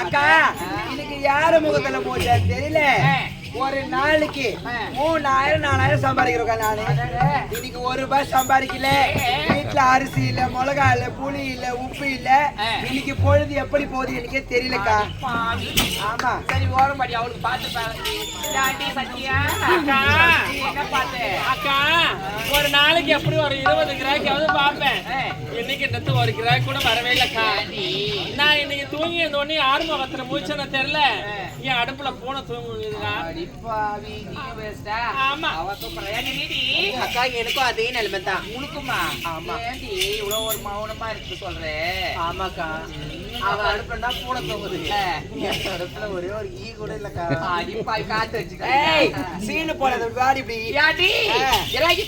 அக்கா இன்னைக்கு யார முகத்துல போச்சா தெரியல? ஒரு நாளைக்கு மூணாயிரம் நாலாயிரம் சம்பாதிக்கிறோம் நானு. இன்னைக்கு ஒரு ரூபாய் சம்பாதிக்கல. வீட்டுல அரிசி இல்ல மிளகா இல்ல புளி இல்ல உப்பு இல்ல. இன்னைக்கு பொழுது எப்படி போகுது எனக்கே தெரியலக்கா. ஆமா சரி ஓரம் படி அவளுக்கு பாத்து அக்கா ஒரு நாளைக்கு எப்படி ஒரு இருபது கிராக்கு பாப்பேன். ஒரு கிராக் கூட வரவே இல்லக்கா ஏன்டி? நான் இன்னைக்கு தூங்கி இருந்த உடனே ஆறு முகத்துல மூச்சனை தெரியல என் அடுப்புல பூனை வேஸ்டா? ஆமா. தூக்குறா. அக்கா எனக்கும் அதே நிலைமை தான் உனக்குமா? ஆமா. இவ்வளவு ஒரு மௌனமா இருக்கு சொல்ற? ஆமாக்கா அவ அடுப்புனா பூனை தூங்குது அடுப்புல ஒரே ஒரு ஈ கூட இல்லக்கா அடி பாவி, காத்து வச்சுக்க. சீனு போனது வாடி இப்படி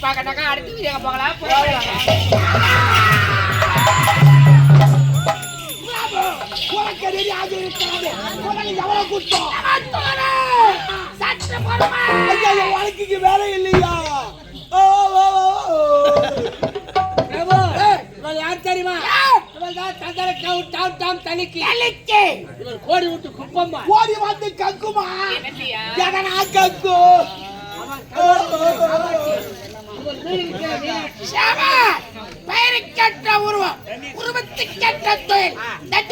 பார்க்கட்டாக்கா, அடுத்தது எங்க போகலாம்? போகலாம். வாழ்க்கைக்கு வேலை இல்லையா ஓ, ஓ, ஓ, ஓ. யார் தெரியுமா கோடி விட்டு குப்பம்மா ஓடி வந்து கக்குமா எதனா கக்கு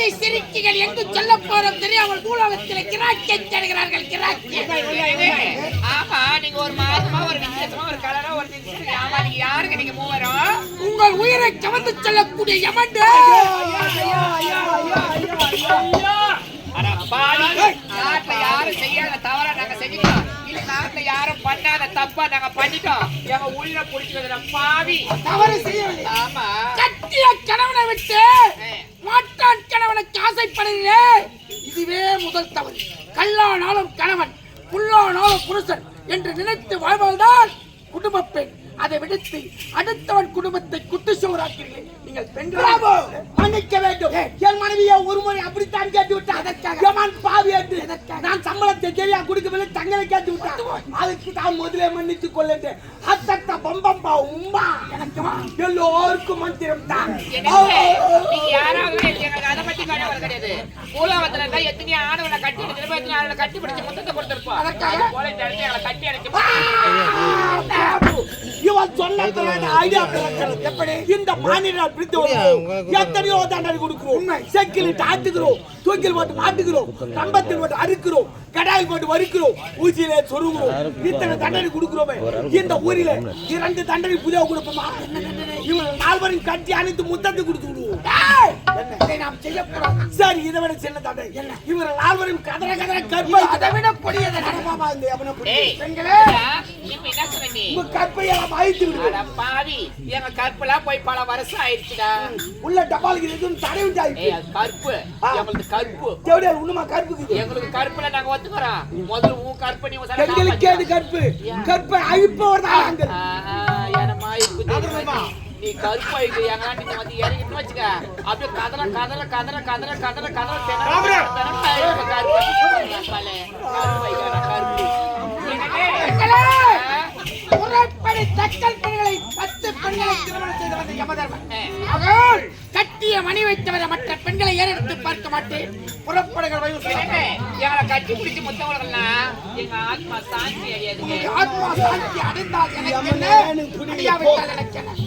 தட்டை சிரிக்கிகள் எங்கு சொல்ல போறோம் தெரியாமல் பூலோகத்தில் கிராக்கை தேடுகிறார்கள் கிராக்கி. ஆமா நீங்க ஒரு மாசமா ஒரு விசேஷமா ஒரு கலரா ஒரு ஆமா நீங்க யாருக்கு நீங்க மூவரும் உங்கள் உயிரை கவர்ந்து செல்லக்கூடிய பாவி, நாட்டுல யாரும் செய்யாத தவறா நாங்க செஞ்சுட்டோம். இல்ல நாட்டுல யாரும் பண்ணாத தப்பா நாங்க பண்ணிட்டோம். எங்க உயிரை பாவி. தவறு செய்யவில்லை. ஆமா. கட்டிய கணவனை விட்டு மாட்டான் கணவனுக்கு ஆசைப்படுகிறேன் இதுவே முதல் தவறு. கல்லானாலும் கணவன் புல்லானாலும் புருஷன் என்று நினைத்து வாழ்வதுதான் குடும்ப பெண். அதை விடுத்து அடுத்தவன் குடும்பத்தை குட்டு சோறாக்கிறீர்கள் நீங்கள் பெண்கள் மன்னிக்க வேண்டும். என் மனைவியை ஒரு முறை அப்படித்தான் கேட்டு விட்டார் எதற்காக? எமான் பாவி என்று? நான் சம்பளத்தை சரியா கொடுக்கவில்லை தங்களை கேட்டு விட்டார் அதுக்கு தான் முதலே மன்னித்துக் கொள்ளேன் அத்தத்த பம்பம்பா உம்பா எனக்கு எல்லோருக்கும் மந்திரம் தான் எனக்கு யாராவது எங்களுக்கு அதை பத்தி கவலை கிடையாது. பூலாவத்துல இருந்தா எத்தனை ஆணவனை கட்டி எடுத்து எத்தனை ஆணவனை கட்டி பிடிச்சு முத்தத்தை கொடுத்திருப்போம் அது போல இந்த இடத்துல எங்களை கட்டி இவன் சொன்னதுல ஐடியா எப்படி? இந்த பிடித்து வருகிறோம் எத்தனையோ தண்டனை கொடுக்கிறோம். செக்கில் ஆட்டுகிறோம் தூக்கில் போட்டு மாட்டுகிறோம் கம்பத்தில் போட்டு அறுக்கிறோம். கடாயில் போட்டு வறுக்கிறோம். ஊசியில சொருகிறோம். இத்தனை தண்டனை கொடுக்கிறோமே. இந்த ஊரில இரண்டு தண்டனை புதிய கொடுப்போமா? இவங்க நால்வரையும் கட்டி அணைத்து முத்தத்தை கொடுத்து விடுவோம். சரி இதை விட சின்ன தண்டனை என்ன? இவங்க நால்வரையும் கதற கதற கற்பை அதை விட கொடியதை நடமாமா இந்த அவனை உங்க கற்பையெல்லாம் அழித்து விடுவேன். அட பாவி எங்க கற்பெல்லாம் போய் பல வருஷம் ஆயிடுச்சுடா. உள்ள டபாலுக்கு எதுவும் தடை அது கற்பு. எங்களுக்கு கற்பு. தேவடியா உண்மை கற்புக்கு? எங்களுக்கு கற்புல நாங்க ஒத்துக்கிறோம். முதல்ல உன் கற்பு நீ அது கற்பு. கற்பை அழிப்பவர் தான் நாங்கள். என்னமா இருக்கு நீ கருப்பு ஆயிட்டு எங்க நீங்க வந்து இறங்கிட்டு வச்சுக்க. அப்படியே கதற கதற கதற கதற கதற கதற திணற கருப்பு. கருப்பு கருப்பு. பெண்களே முறைப்படி தக்கல் பெண்களை பத்து பெண்களை திருமணம் செய்து வந்த யமதர்மன். கட்டிய மணி வைத்தவரை மற்ற பெண்களை ஏறெடுத்து பார்க்க மாட்டேன். புறப்படுகள் வயது எங்களை கட்டி பிடிச்சி முத்தவர்கள்னா? எங்க ஆத்மா சாந்தி ஆத்மா சாந்தி அடைந்தால் எனக்கு என்ன? எனக்கு